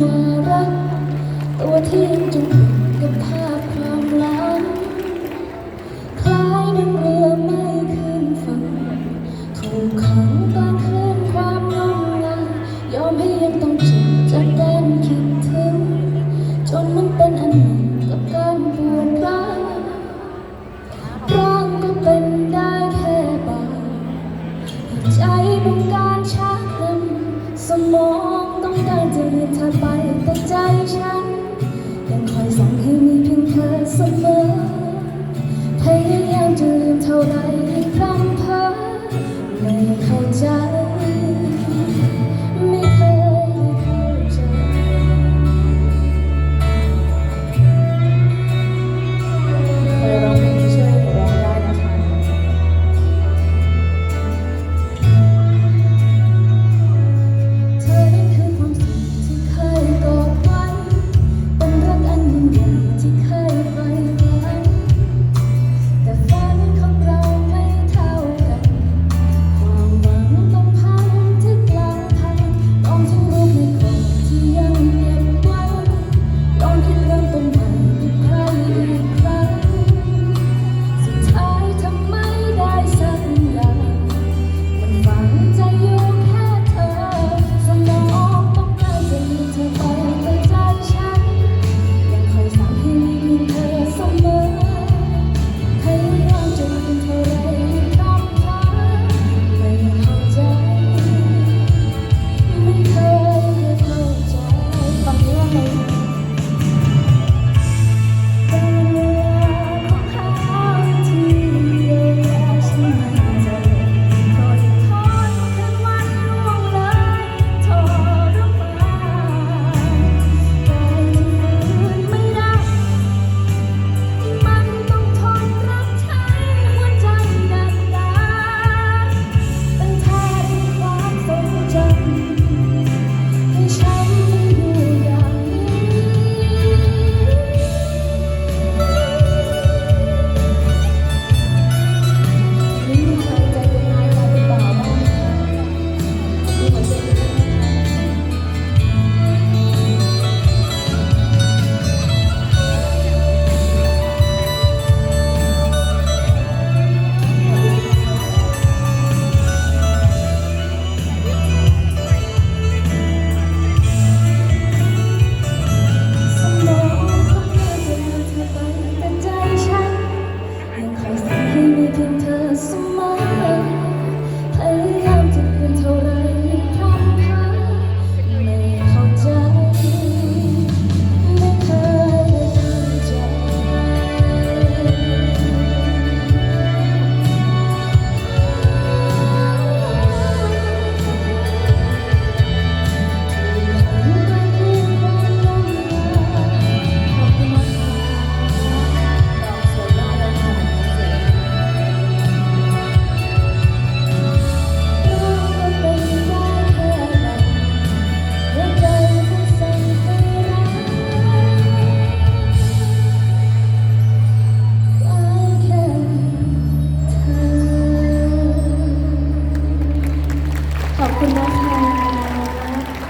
มารักตัวที่จงเป็น ดื่มเท่าไรให้พรำเพ้อไม่เข้าใจ Thank you.